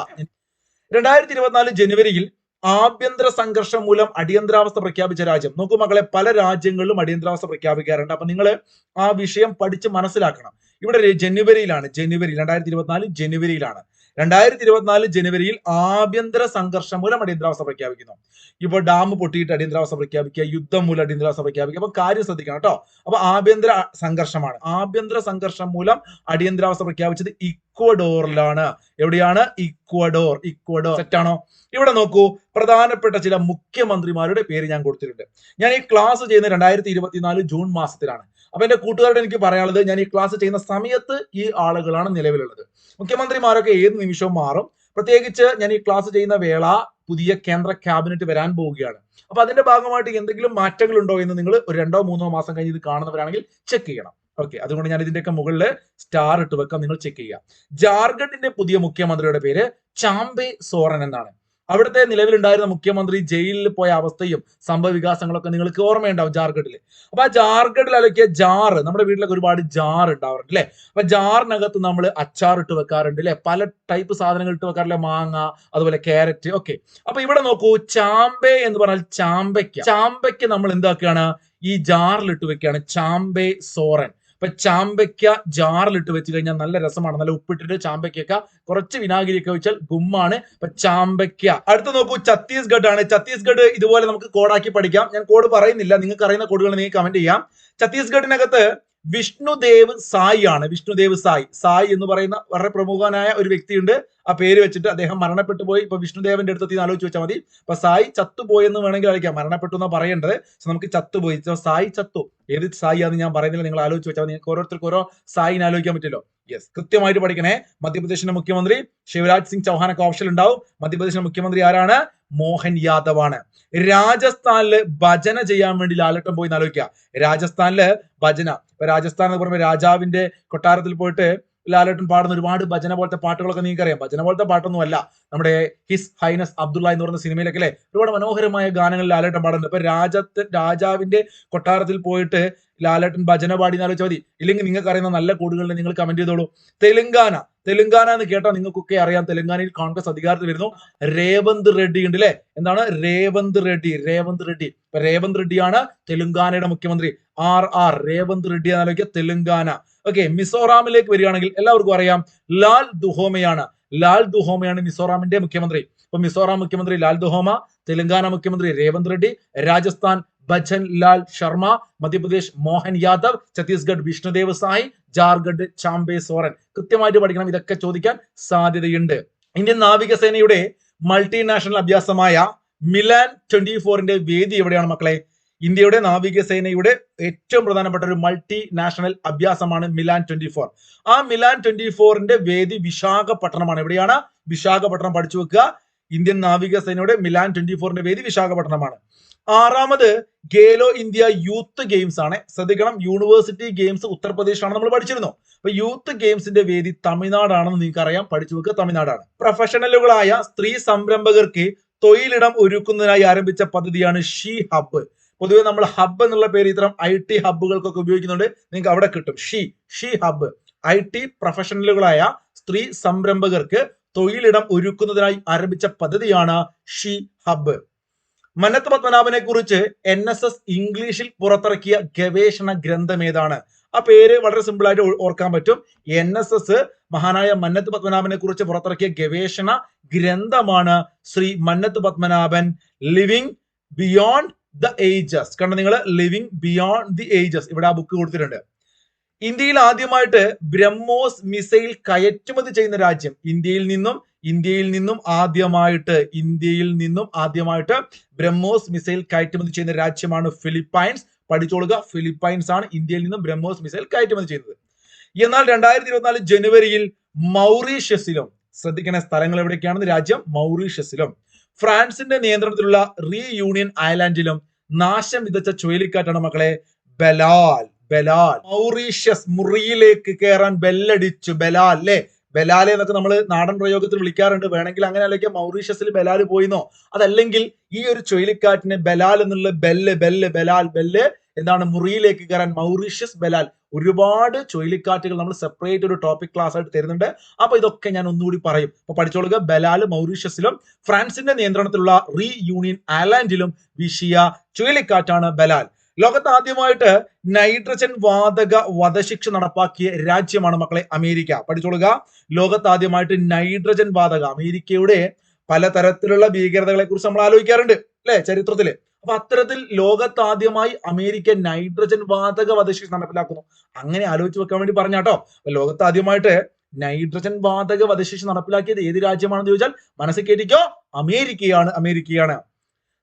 രണ്ടായിരത്തി ഇരുപത്തിനാല് ജനുവരിയിൽ ആഭ്യന്തര സംഘർഷം മൂലം അടിയന്തരാവസ്ഥ പ്രഖ്യാപിച്ച രാജ്യം. നോക്കൂ മകളെ പല രാജ്യങ്ങളിലും അടിയന്തരാവസ്ഥ പ്രഖ്യാപിക്കാറുണ്ട്. അപ്പൊ നിങ്ങൾ ആ വിഷയം പഠിച്ച് മനസ്സിലാക്കണം. ഇവിടെ ജനുവരിയിലാണ്. ജനുവരി രണ്ടായിരത്തി ഇരുപത്തിനാല് ജനുവരിയിലാണ്. രണ്ടായിരത്തി ഇരുപത്തിനാല് ജനുവരിയിൽ ആഭ്യന്തര സംഘർഷം മൂലം അടിയന്തരാവസ്ഥ പ്രഖ്യാപിക്കുന്നു. ഇപ്പോൾ ഡാം പൊട്ടിയിട്ട് അടിയന്തരാവസ്ഥ പ്രഖ്യാപിക്കുക യുദ്ധം മൂലം അടിയന്തരാവസ്ഥ പ്രഖ്യാപിക്കുക. അപ്പൊ കാര്യം ശ്രദ്ധിക്കണം കേട്ടോ. അപ്പൊ ആഭ്യന്തര സംഘർഷമാണ്. ആഭ്യന്തര സംഘർഷം മൂലം അടിയന്തരാവസ്ഥ പ്രഖ്യാപിച്ചത് ഇക്വഡോറിലാണ്. എവിടെയാണ്? ഇക്വഡോർ. ഇക്വഡോർ. സെറ്റാണോ ഇവിടെ നോക്കൂ. പ്രധാനപ്പെട്ട ചില മുഖ്യമന്ത്രിമാരുടെ പേര് ഞാൻ കൊടുത്തിട്ടുണ്ട്. ഞാൻ ഈ ക്ലാസ് ചെയ്യുന്ന രണ്ടായിരത്തി ഇരുപത്തിനാല് ജൂൺ മാസത്തിലാണ്. അപ്പൊ എന്റെ കൂട്ടുകാരോട് എനിക്ക് പറയാനുള്ളത് ഞാൻ ഈ ക്ലാസ് ചെയ്യുന്ന സമയത്ത് ഈ ആളുകളാണ് നിലവിലുള്ളത്. മുഖ്യമന്ത്രിമാരൊക്കെ ഏത് നിമിഷവും മാറും. പ്രത്യേകിച്ച് ഞാൻ ഈ ക്ലാസ് ചെയ്യുന്ന വേള പുതിയ കേന്ദ്ര ക്യാബിനറ്റ് വരാൻ പോവുകയാണ്. അപ്പൊ അതിന്റെ ഭാഗമായിട്ട് എന്തെങ്കിലും മാറ്റങ്ങൾ ഉണ്ടോ എന്ന് നിങ്ങൾ ഒരു രണ്ടോ മൂന്നോ മാസം കഴിഞ്ഞ് ഇത് കാണുന്നവരാണെങ്കിൽ ചെക്ക് ചെയ്യണം. ഓക്കെ അതുകൊണ്ട് ഞാൻ ഇതിന്റെയൊക്കെ മുകളിൽ സ്റ്റാർ ഇട്ട് വെക്കാം. നിങ്ങൾ ചെക്ക് ചെയ്യുക. ജാർഖണ്ഡിന്റെ പുതിയ മുഖ്യമന്ത്രിയുടെ പേര് ചാംബെ സോറൻ എന്നാണ്. അവിടുത്തെ നിലവിലുണ്ടായിരുന്ന മുഖ്യമന്ത്രി ജയിലിൽ പോയ അവസ്ഥയും സംഭവ വികാസങ്ങളൊക്കെ നിങ്ങൾക്ക് ഓർമ്മയുണ്ടാവും ജാർഖണ്ഡിൽ അപ്പൊ ആ ജാർഖണ്ഡിൽ അലക്കിയ ജാറ് നമ്മുടെ വീട്ടിലൊക്കെ ഒരുപാട് ജാർ ഉണ്ടാവാറുണ്ട് അല്ലെ അപ്പൊ ജാറിനകത്ത് നമ്മൾ അച്ചാർ ഇട്ട് വെക്കാറുണ്ട് അല്ലെ പല ടൈപ്പ് സാധനങ്ങൾ ഇട്ട് വെക്കാറില്ല? മാങ്ങ അതുപോലെ ക്യാരറ്റ് ഒക്കെ. അപ്പൊ ഇവിടെ നോക്കൂ ചാമ്പെ എന്ന് പറഞ്ഞാൽ ചാമ്പയ്ക്ക. ചാമ്പയ്ക്ക് നമ്മൾ എന്താക്കുകയാണ്? ഈ ജാറിൽ ഇട്ട് വെക്കുകയാണ് ചാമ്പെ സോറൻ. ഇപ്പൊ ചാമ്പയ്ക്ക ജാറിലിട്ട് വെച്ച് കഴിഞ്ഞാൽ നല്ല രസമാണ്. നല്ല ഉപ്പിട്ടിട്ട് ചാമ്പയ്ക്കൊക്കെ കുറച്ച് വിനാഗിരിയൊക്കെ വെച്ചാൽ ഗുമ്മാണ്. ഇപ്പൊ ചാമ്പയ്ക്ക. അടുത്ത നോക്കൂ ഛത്തീസ്ഗഡ് ആണ് ഛത്തീസ്ഗഡ് ഇതുപോലെ നമുക്ക് കോഡാക്കി പഠിക്കാം. ഞാൻ കോഡ് പറയുന്നില്ല. നിങ്ങൾക്ക് അറിയുന്ന കോഡുകൾ നിങ്ങൾക്ക് കമന്റ് ചെയ്യാം. ഛത്തീസ്ഗഡിനകത്ത് വിഷ്ണുദേവ് സായി ആണ്. വിഷ്ണുദേവ് സായി. സായി എന്ന് പറയുന്ന വളരെ പ്രമുഖനായ ഒരു വ്യക്തിയുണ്ട്. ആ പേര് വെച്ചിട്ട് അദ്ദേഹം മരണപ്പെട്ടു പോയി. ഇപ്പൊ വിഷ്ണുദേവന്റെ അടുത്ത് ആലോചിച്ച് വെച്ചാൽ മതി. ഇപ്പൊ സായി ചത്തുപോയി എന്ന് വേണമെങ്കിൽ അയക്കാം മരണപ്പെട്ടു എന്നാ പറയേണ്ടത്. നമുക്ക് ചത്തുപോയി. സായി ചത്തു. ഏത് സായി ആണെന്ന് ഞാൻ പറയുന്നില്ല. നിങ്ങൾ ആലോചിച്ച് വെച്ചാൽ നിങ്ങൾക്ക് ഓരോരുത്തർക്ക് ഓരോ സായിനെ ആലോചിക്കാൻ പറ്റില്ലോ. യെസ് കൃത്യമായിട്ട് പഠിക്കണേ. മധ്യപ്രദേശിന്റെ മുഖ്യമന്ത്രി ശിവരാജ് സിംഗ് ചൗഹാനൊക്കെ ഓപ്ഷൻ ഉണ്ടാവും. മധ്യപ്രദേശിന്റെ മുഖ്യമന്ത്രി ആരാണ്? മോഹൻ യാദവ് ആണ് രാജസ്ഥാനിൽ ഭജന ചെയ്യാൻ വേണ്ടി ലാലട്ടം പോയി ആലോചിക്കുക. രാജസ്ഥാനിൽ ഭജന. ഇപ്പൊ രാജസ്ഥാൻ എന്ന് പറയുമ്പോൾ രാജാവിന്റെ കൊട്ടാരത്തിൽ പോയിട്ട് ലാലേട്ടൻ പാടുന്ന ഒരുപാട് ഭജന പോലത്തെ പാട്ടുകളൊക്കെ നിങ്ങൾക്ക് അറിയാം ഭജന പോലത്തെ പാട്ടൊന്നും അല്ല നമ്മുടെ ഹിസ് ഹൈനസ് അബ്ദുള്ള എന്ന് പറയുന്ന സിനിമയിലൊക്കെ ഒരുപാട് മനോഹരമായ ഗാനങ്ങൾ ലാലേട്ടൻ പാടുന്നുണ്ട്. ഇപ്പൊ രാജത്തെ രാജാവിന്റെ കൊട്ടാരത്തിൽ പോയിട്ട് ലാലേട്ടൻ ഭജന പാടി എന്ന് ചോദി ഇല്ലെങ്കിൽ നിങ്ങൾക്ക് അറിയുന്ന നല്ല കൂടുകളിൽ നിങ്ങൾ കമന്റ് ചെയ്തോളൂ. തെലുങ്കാന. തെലുങ്കാന എന്ന് കേട്ടാൽ നിങ്ങൾക്കൊക്കെ അറിയാം. തെലുങ്കാനയിൽ കോൺഗ്രസ് അധികാരത്തിൽ വരുന്നു. രേവന്ത് റെഡ്ഡി ഉണ്ട് അല്ലെ? എന്താണ്? രേവന്ത് റെഡ്ഡി. രേവന്ത് റെഡ്ഡി. രേവന്ത് റെഡ്ഡിയാണ് തെലുങ്കാനയുടെ മുഖ്യമന്ത്രി. ആർ ആർ രേവന്ത് റെഡ്ഡി എന്നാലോചിക്കുക തെലുങ്കാന. ഓക്കെ മിസോറാമിലേക്ക് വരികയാണെങ്കിൽ എല്ലാവർക്കും അറിയാം ലാൽ ദുഹോമയാണ്. ലാൽ ദുഹോമയാണ് മിസോറാമിന്റെ മുഖ്യമന്ത്രി. ഇപ്പൊ മിസോറാം മുഖ്യമന്ത്രി ലാൽ ദുഹോമ തെലങ്കാന മുഖ്യമന്ത്രി രേവന്ത് റെഡ്ഡി രാജസ്ഥാൻ ഭജൻ ലാൽ ശർമ്മ മധ്യപ്രദേശ് മോഹൻ യാദവ് ഛത്തീസ്ഗഡ് വിഷ്ണുദേവ് സായി ജാർഖണ്ഡ് ചാംബെ സോറൻ. കൃത്യമായിട്ട് പഠിക്കണം ഇതൊക്കെ ചോദിക്കാൻ സാധ്യതയുണ്ട്. ഇന്ത്യൻ നാവികസേനയുടെ മൾട്ടിനാഷണൽ അഭ്യാസമായ മിലാൻ ട്വന്റി ഫോറിന്റെ വേദി എവിടെയാണ് മക്കളെ? ഇന്ത്യയുടെ നാവികസേനയുടെ ഏറ്റവും പ്രധാനപ്പെട്ട ഒരു മൾട്ടി നാഷണൽ അഭ്യാസമാണ് മിലാൻ ട്വന്റി ഫോർ ആ മിലാൻ ട്വന്റി ഫോറിന്റെ വേദി വിശാഖപട്ടണമാണ്. എവിടെയാണ്? വിശാഖപട്ടണം പഠിച്ചു വെക്കുക. ഇന്ത്യൻ നാവികസേനയുടെ മിലാൻ ട്വന്റി ഫോറിന്റെ വേദി വിശാഖപട്ടണമാണ്. ആറാമത് ഗേലോ ഇന്ത്യ യൂത്ത് ഗെയിംസ് ആണ്. ശ്രദ്ധിക്കണം യൂണിവേഴ്സിറ്റി ഗെയിംസ് ഉത്തർപ്രദേശാണ് നമ്മൾ പഠിച്ചിരുന്നു അപ്പൊ യൂത്ത് ഗെയിംസിന്റെ വേദി തമിഴ്നാടാണെന്ന് നിങ്ങൾക്ക് അറിയാം പഠിച്ചു വെക്കുക തമിഴ്നാടാണ്. പ്രൊഫഷണലുകളായ സ്ത്രീ സംരംഭകർക്ക് തൊഴിലിടം ഒരുക്കുന്നതിനായി ആരംഭിച്ച പദ്ധതിയാണ് ഷീ ഹബ്ബ് പൊതുവെ നമ്മൾ ഹബ്ബ് എന്നുള്ള പേര് ഇത്തരം ഐ ടി ഹബ്ബുകൾക്കൊക്കെ ഉപയോഗിക്കുന്നുണ്ട്. നിങ്ങൾക്ക് അവിടെ കിട്ടും. She she hub I T പ്രൊഫഷണലുകളായ സ്ത്രീ സംരംഭകർക്ക് തൊഴിലിടം ഒരുക്കുന്നതിനായി ആരംഭിച്ച പദ്ധതിയാണ് ഷീ ഹബ്ബ് മന്നത്ത് പത്മനാഭനെ കുറിച്ച് എൻ എസ് എസ് ഇംഗ്ലീഷിൽ പുറത്തിറക്കിയ ഗവേഷണ ഗ്രന്ഥം ഏതാണ്? ആ പേര് വളരെ സിമ്പിൾ ആയിട്ട് ഓർക്കാൻ പറ്റും. എൻ എസ് എസ് മഹാനായ മന്നത്ത് പത്മനാഭനെ കുറിച്ച് പുറത്തിറക്കിയ ഗവേഷണ ഗ്രന്ഥമാണ് Shri Mannath Padmanabhan living beyond the ages കണ്ട നിങ്ങൾ ലിവിങ് ബിയോണ്ട് ദി ഏജസ് ഇവിടെ ആ ബുക്ക് കൊടുത്തിട്ടുണ്ട്. ഇന്ത്യയിൽ ആദ്യമായിട്ട് ബ്രഹ്മോസ് മിസൈൽ കയറ്റുമതി ചെയ്യുന്ന രാജ്യം ഇന്ത്യയിൽ നിന്നും ഇന്ത്യയിൽ നിന്നും ആദ്യമായിട്ട് ഇന്ത്യയിൽ നിന്നും ആദ്യമായിട്ട് ബ്രഹ്മോസ് മിസൈൽ കയറ്റുമതി ചെയ്യുന്ന രാജ്യമാണ് ഫിലിപ്പൈൻസ്. പഠിച്ചോളുക ഫിലിപ്പൈൻസ് ആണ് ഇന്ത്യയിൽ നിന്നും ബ്രഹ്മോസ് മിസൈൽ കയറ്റുമതി ചെയ്യുന്നത്. എന്നാൽ രണ്ടായിരത്തി ഇരുപത്തിനാല് ജനുവരിയിൽ മൗറീഷ്യസിലും ശ്രദ്ധിക്കുന്ന സ്ഥലങ്ങൾ എവിടെയൊക്കെയാണെന്ന് രാജ്യം മൗറീഷ്യസിലും. ഫ്രാൻസിന്റെ നിയന്ത്രണത്തിലുള്ള റീ യൂണിയൻ ഐലാൻഡിലും നാശം വിതച്ച ചുഴലിക്കാറ്റാണ് മക്കളെ. ബലാൽ ബലാൽ. മൗറീഷ്യസ് മുറിയിലേക്ക് കയറാൻ ബെല്ലടിച്ചു. ബലാൽ അല്ലേ? ബലാലെ എന്നൊക്കെ നമ്മൾ നാടൻ പ്രയോഗത്തിൽ വിളിക്കാറുണ്ട്. വേണമെങ്കിൽ അങ്ങനെ അല്ലെങ്കിൽ മൗറീഷ്യസിൽ ബലാൽ പോയിന്നോ? അതല്ലെങ്കിൽ ഈ ഒരു ചുഴലിക്കാറ്റിന് ബലാൽ എന്നുള്ള ബെല്ല് ബെല്ല് ബലാൽ ബെല്ല് എന്താണ് മുറിയിലേക്ക് കയറാൻ മൗറീഷ്യസ് ബലാൽ ഒരുപാട് ചുഴലിക്കാറ്റുകൾ നമ്മൾ സെപ്പറേറ്റ് ഒരു ടോപ്പിക് ക്ലാസ് ആയിട്ട് തരുന്നുണ്ട്. അപ്പൊ ഇതൊക്കെ ഞാൻ ഒന്നുകൂടി പറയും. അപ്പൊ പഠിച്ചോളുക. ബലാൽ മൗറീഷ്യസിലും ഫ്രാൻസിന്റെ നിയന്ത്രണത്തിലുള്ള റീ യൂണിയൻ അയർലാൻഡിലും വീശിയ ചുഴലിക്കാറ്റാണ് ബലാൽ. ലോകത്ത് ആദ്യമായിട്ട് നൈട്രജൻ വാതക വധശിക്ഷ നടപ്പാക്കിയ രാജ്യമാണ് മക്കളെ അമേരിക്ക. പഠിച്ചോളുക. ലോകത്ത് ആദ്യമായിട്ട് നൈട്രജൻ വാതക. അമേരിക്കയുടെ പലതരത്തിലുള്ള ഭീകരതകളെ കുറിച്ച് നമ്മൾ ആലോചിക്കാറുണ്ട്. അല്ലെ? ചരിത്രത്തിൽ. അപ്പൊ അത്തരത്തിൽ ലോകത്താദ്യമായി അമേരിക്ക നൈട്രജൻ വാതക വധശേഷി നടപ്പിലാക്കുന്നു. അങ്ങനെ ആലോചിച്ച് വെക്കാൻ വേണ്ടി പറഞ്ഞാട്ടോ. ലോകത്താദ്യമായിട്ട് നൈട്രജൻ വാതക വധശേഷി നടപ്പിലാക്കിയത് ഏത് രാജ്യമാണെന്ന് ചോദിച്ചാൽ മനസ്സിൽ കേട്ടിക്കോ അമേരിക്കയാണ് അമേരിക്കയാണ്.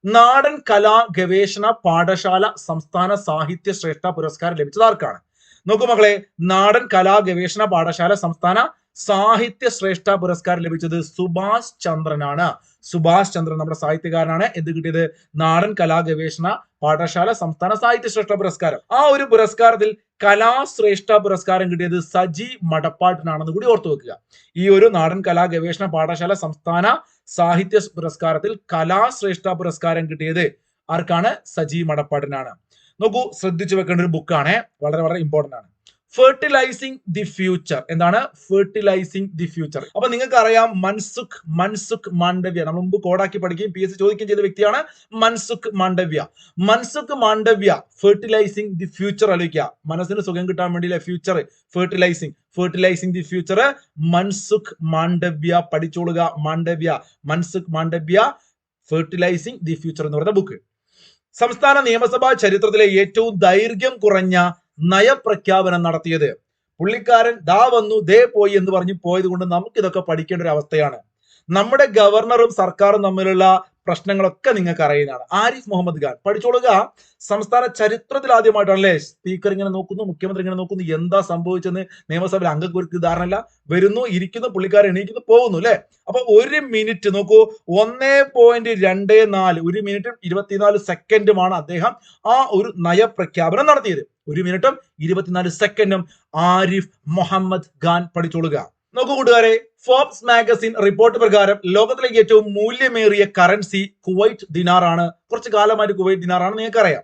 നാടൻ കലാ ഗവേഷണ പാഠശാല സംസ്ഥാന സാഹിത്യ ശ്രേഷ്ഠ പുരസ്കാരം ലഭിച്ചത് ആർക്കാണ്? നോക്കൂ മക്കളെ നാടൻ കലാ ഗവേഷണ പാഠശാല സംസ്ഥാന സാഹിത്യ ശ്രേഷ്ഠ പുരസ്കാരം ലഭിച്ചത് സുഭാഷ് ചന്ദ്രനാണ്. സുഭാഷ് ചന്ദ്രൻ നമ്മുടെ സാഹിത്യകാരനാണ്. എന്ത് കിട്ടിയത്? നാടൻ കലാ ഗവേഷണ പാഠശാല സംസ്ഥാന സാഹിത്യ ശ്രേഷ്ഠ പുരസ്കാരം. ആ ഒരു പുരസ്കാരത്തിൽ കലാശ്രേഷ്ഠ പുരസ്കാരം കിട്ടിയത് സജി മടപ്പാട്ടിനാണെന്ന് കൂടി ഓർത്തു വെക്കുക. ഈ ഒരു നാടൻ കലാ ഗവേഷണ പാഠശാല സംസ്ഥാന സാഹിത്യ പുരസ്കാരത്തിൽ കലാശ്രേഷ്ഠ പുരസ്കാരം കിട്ടിയത് ആർക്കാണ്? സജി മടപ്പാട്ടിനാണ്. നോക്കൂ ശ്രദ്ധിച്ചു വെക്കേണ്ട ഒരു ബുക്കാണ് വളരെ വളരെ ഇമ്പോർട്ടന്റ് ആണ്. ഫെർട്ടിലൈസിങ് ദി ഫ്യൂച്ചർ എന്താണ്? ഫെർട്ടിലൈസിങ് ദി ഫ്യൂച്ചർ അപ്പൊ നിങ്ങൾക്ക് അറിയാം മൻസുഖ് മൻസുഖ് മാണ്ഡവ്യ. നമ്മൾ മുമ്പ് കോഡാക്കി പഠിക്കുകയും പി എസ് ചോദിക്കുകയും ചെയ്ത വ്യക്തിയാണ് Mansukh Mandaviya. Mansukh Mandaviya fertilising the future ആലോചിക്കുക. മനസ്സിന് സുഖം കിട്ടാൻ വേണ്ടിയില്ല future fertilising fertilising the future Mansukh Mandaviya പഠിച്ചോളുക. Mandaviya Mansukh Mandaviya fertilising the future എന്ന് പറയുന്ന ബുക്ക് സംസ്ഥാന നിയമസഭാ ചരിത്രത്തിലെ ഏറ്റവും ദൈർഘ്യം കുറഞ്ഞ നയപ്രഖ്യാപനം നടത്തിയത്. പുള്ളിക്കാരൻ ദാ വന്നു ദേ പോയി എന്ന് പറഞ്ഞ് പോയത് കൊണ്ട് നമുക്ക് ഇതൊക്കെ പഠിക്കേണ്ട ഒരു അവസ്ഥയാണ്. നമ്മുടെ ഗവർണറും സർക്കാരും തമ്മിലുള്ള പ്രശ്നങ്ങളൊക്കെ നിങ്ങൾക്ക് അറിയുന്നതാണ്. ആരിഫ് മുഹമ്മദ് ഖാൻ. പഠിച്ചോളുക. സംസ്ഥാന ചരിത്രത്തിൽ ആദ്യമായിട്ടാണല്ലേ സ്പീക്കർ ഇങ്ങനെ നോക്കുന്നു മുഖ്യമന്ത്രി ഇങ്ങനെ നോക്കുന്നു. എന്താ സംഭവിച്ചെന്ന് നിയമസഭയിൽ അംഗങ്ങൾക്ക് ധാരണയില്ല. വരുന്നു ഇരിക്കുന്നു പുള്ളിക്കാരൻ എണീക്കുന്നു പോകുന്നു അല്ലെ? അപ്പൊ ഒരു മിനിറ്റ് നോക്കൂ. ഒന്നേ പോയിന്റ് രണ്ട് നാല്. ഒരു മിനിറ്റും ഇരുപത്തിനാല് സെക്കൻഡുമാണ് അദ്ദേഹം ആ ഒരു നയപ്രഖ്യാപനം നടത്തിയത്. ഒരു മിനിറ്റും ഇരുപത്തിനാല് സെക്കൻഡും ആരിഫ് മുഹമ്മദ് ഖാൻ പഠിച്ചോളുക. നോക്കൂ കൂട്ടുകാരെ ഫോർബ്സ് മാഗസിൻ റിപ്പോർട്ട് പ്രകാരം ലോകത്തിലെ ഏറ്റവും മൂല്യമേറിയ കറൻസി കുവൈറ്റ് ദിനാറാണ് കുറച്ച് കാലമായിട്ട് കുവൈറ്റ് ദിനാറാണ് നിങ്ങൾക്ക് അറിയാം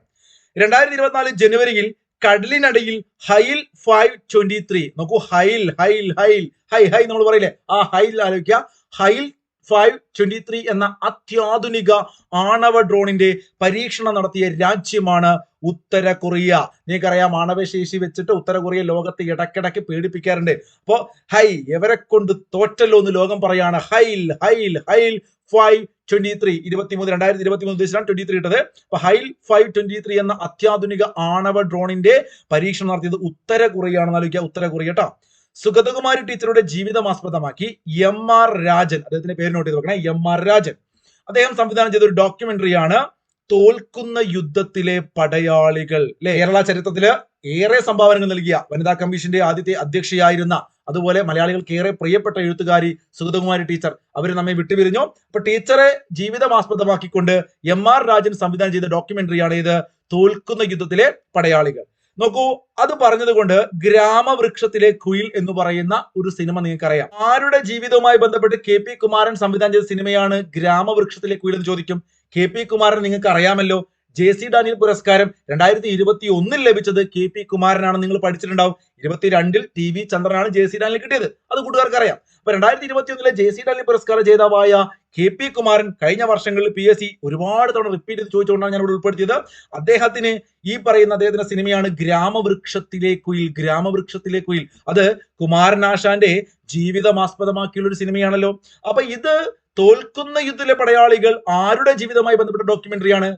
രണ്ടായിരത്തി ഇരുപത്തിനാല് ജനുവരിയിൽ കടലിനടിയിൽ ഹൈൽ ഫൈവ് ട്വന്റി ത്രീ നോക്കൂ ഹൈൽ ഹൈൽ ഹൈൽ ഹൈ ഹൈ നമ്മൾ പറയില്ലേ? ആ ഹൈൽ ആലോചിക്കുക. ഹൈൽ ഫൈവ് ട്വന്റി ത്രീ എന്ന അത്യാധുനിക ആണവ ഡ്രോണിന്റെ പരീക്ഷണം നടത്തിയ രാജ്യമാണ് ഉത്തര കൊറിയ നിങ്ങൾക്കറിയാം ആണവശേഷി വെച്ചിട്ട് ഉത്തര കൊറിയ ലോകത്തെ ഇടക്കിടക്ക് പേടിപ്പിക്കാറുണ്ട്. അപ്പോ ഹൈ എവരെ കൊണ്ട് തോറ്റല്ലോ എന്ന് ലോകം പറയാണ്. ഹൈൽ ഹൈൽ ഹൈൽ ഫൈവ് ട്വന്റി ത്രീ. ഇരുപത്തി മൂന്ന് രണ്ടായിരത്തി ഇരുപത്തി മൂന്ന് ഉദ്ദേശിച്ചാണ് ട്വന്റി ത്രീ ഇട്ടത്. അപ്പൊ ഹൈൽ ഫൈവ് ട്വന്റി ത്രീ എന്ന അത്യാധുനിക ആണവ ഡ്രോണിന്റെ പരീക്ഷണം നടത്തിയത് ഉത്തര കൊറിയ ആണെന്ന് ആലോചിക്കുക. ഉത്തര കൊറിയ കേട്ടോ സുഗതകുമാരി ടീച്ചറുടെ ജീവിതം ആസ്പദമാക്കി എം ആർ രാജൻ അദ്ദേഹത്തിന്റെ പേര് നോട്ട് ചെയ്ത് വെക്കണേ. M R Rajan. അദ്ദേഹം സംവിധാനം ചെയ്ത ഒരു ഡോക്യുമെന്ററിയാണ് തോൽക്കുന്ന യുദ്ധത്തിലെ പടയാളികൾ. അല്ലെ കേരള ചരിത്രത്തിൽ ഏറെ സംഭാവനകൾ നൽകിയ വനിതാ കമ്മീഷന്റെ ആദ്യത്തെ അധ്യക്ഷയായിരുന്ന അതുപോലെ മലയാളികൾക്ക് ഏറെ പ്രിയപ്പെട്ട എഴുത്തുകാരി സുഗതകുമാരി ടീച്ചർ അവർ നമ്മെ വിട്ടുപിരിഞ്ഞു. അപ്പൊ ടീച്ചറെ ജീവിതം ആസ്പദമാക്കിക്കൊണ്ട് എം ആർ രാജൻ സംവിധാനം ചെയ്ത ഡോക്യുമെന്ററിയാണ് ഇത് തോൽക്കുന്ന യുദ്ധത്തിലെ പടയാളികൾ. നോക്കൂ അത് പറഞ്ഞതുകൊണ്ട് ഗ്രാമവൃക്ഷത്തിലെ കുയിൽ എന്ന് പറയുന്ന ഒരു സിനിമ നിങ്ങൾക്കറിയാം. ആരുടെ ജീവിതവുമായി ബന്ധപ്പെട്ട് കെ പി കുമാരൻ സംവിധാനം ചെയ്ത സിനിമയാണ് ഗ്രാമവൃക്ഷത്തിലെ കുയിൽ എന്ന് ചോദിക്കും? കെ പി കുമാരൻ നിങ്ങൾക്ക് അറിയാമല്ലോ. ജെ സി ഡാനിയൽ പുരസ്കാരം രണ്ടായിരത്തി ഇരുപത്തി ഒന്നിൽ ലഭിച്ചത് കെ പി കുമാരനാണ് നിങ്ങൾ പഠിച്ചിട്ടുണ്ടാവും. ഇരുപത്തിരണ്ടിൽ ടി വി ചന്ദ്രനാണ് ജെ സി ഡാനിയൽ കിട്ടിയത്. അത് കൂട്ടുകാർക്ക് അറിയാം അപ്പൊ രണ്ടായിരത്തി ഇരുപത്തി ഒന്നിലെ ജെ സി ഡാലി പുരസ്കാര ജേതാവായ കെ പി കുമാരൻ കഴിഞ്ഞ വർഷങ്ങളിൽ പി എസ് സി ഒരുപാട് തവണ റിപ്പീറ്റ് ചെയ്ത് ചോദിച്ചുകൊണ്ടാണ് ഞാൻ ഇവിടെ ഉൾപ്പെടുത്തിയത്. അദ്ദേഹത്തിന് ഈ പറയുന്ന അദ്ദേഹത്തിന്റെ സിനിമയാണ് ഗ്രാമവൃക്ഷത്തിലെ കുയിൽ ഗ്രാമവൃക്ഷത്തിലെ കുയിൽ അത് കുമാരനാശാന്റെ ജീവിതം ആസ്പദമാക്കിയുള്ള ഒരു സിനിമയാണല്ലോ. അപ്പൊ ഇത് തോൽക്കുന്ന യുദ്ധത്തിലെ പടയാളികൾ ആരുടെ ജീവിതമായി ബന്ധപ്പെട്ട ഡോക്യുമെന്ററിയാണ്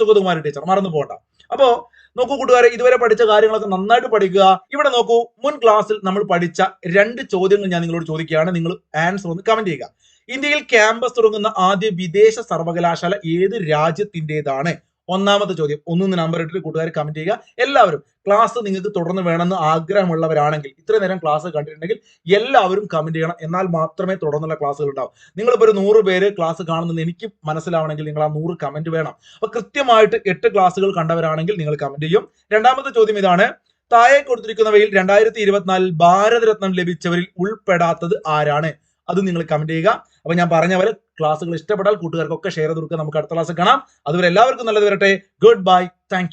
സുഗതകുമാരൻ ടീച്ചർ മറന്നു പോകണ്ട അപ്പോ നോക്കൂ കൂട്ടുകാരെ ഇതുവരെ പഠിച്ച കാര്യങ്ങളൊക്കെ നന്നായിട്ട് പഠിക്കുക. ഇവിടെ നോക്കൂ മുൻ ക്ലാസ്സിൽ നമ്മൾ പഠിച്ച രണ്ട് ചോദ്യങ്ങൾ ഞാൻ നിങ്ങളോട് ചോദിക്കുകയാണ്. നിങ്ങൾ ആൻസർ ഒന്ന് കമന്റ് ചെയ്യുക. ഇന്ത്യയിൽ ക്യാമ്പസ് തുടങ്ങുന്ന ആദ്യ വിദേശ സർവകലാശാല ഏത് രാജ്യത്തിന്റെതാണ്? ഒന്നാമത്തെ ചോദ്യം ഒന്നൊന്ന് നമ്പർ ഇട്ടിട്ട് കൂട്ടുകാർ കമന്റ് ചെയ്യുക. എല്ലാവരും ക്ലാസ് നിങ്ങൾക്ക് തുടർന്ന് വേണമെന്ന് ആഗ്രഹമുള്ളവരാണെങ്കിൽ ഇത്രയും നേരം ക്ലാസ് കണ്ടിട്ടുണ്ടെങ്കിൽ എല്ലാവരും കമന്റ് ചെയ്യണം. എന്നാൽ മാത്രമേ തുടർന്നുള്ള ക്ലാസ്സുകൾ ഉണ്ടാവും. നിങ്ങളിപ്പോൾ ഒരു നൂറ് പേര് ക്ലാസ് കാണുന്നത് എനിക്ക് മനസ്സിലാവണമെങ്കിൽ നിങ്ങൾ ആ നൂറ് കമന്റ് വേണം. അപ്പൊ കൃത്യമായിട്ട് എട്ട് ക്ലാസ്സുകൾ കണ്ടവരാണെങ്കിൽ നിങ്ങൾ കമന്റ് ചെയ്യും. രണ്ടാമത്തെ ചോദ്യം ഇതാണ് താഴെ കൊടുത്തിരിക്കുന്നവയിൽ രണ്ടായിരത്തി ഇരുപത്തിനാലിൽ ഭാരതരത്നം ലഭിച്ചവരിൽ ഉൾപ്പെടാത്തത് ആരാണ്? അത് നിങ്ങൾ കമന്റ് ചെയ്യുക. അപ്പൊ ഞാൻ പറഞ്ഞ പോലെ ക്ലാസ്സുകൾ ഇഷ്ടപ്പെട്ടാൽ കൂട്ടുകാർക്കൊക്കെ ഷെയർ ചെയ്ത് കൊടുക്കുക. നമുക്ക് അടുത്ത ക്ലാസ് കാണാം. അതുവരെ എല്ലാവർക്കും നല്ലത് വരട്ടെ. Good bye thank